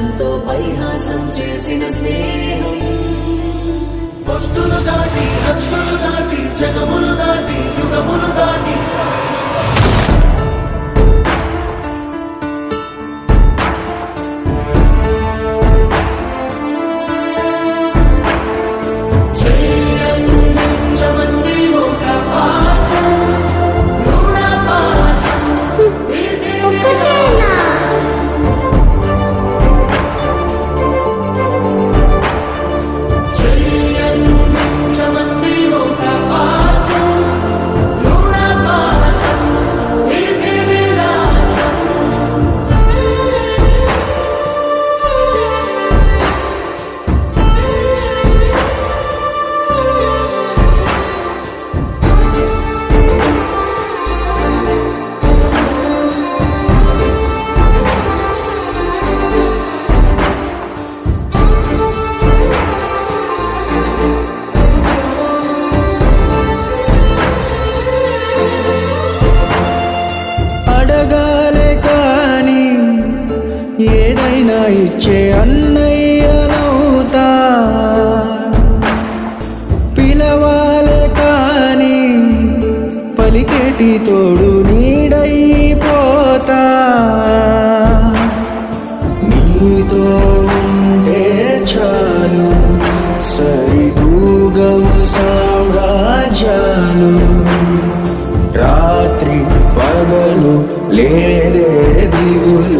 ఆనందంతో పరిహాసం చేసిన స్నేహం. భక్తులు దాటి దాటి జగము ఏదైనా ఇచ్చే అన్నయ్యనవుతా పిలవాలే కానీ పలికేటి తోడు నీడైపోతా. నీతో ఉంటే చాలు సరిదూగవు సామ్రాజ్యాలు. రాత్రి పగలు లేదే దిగులు.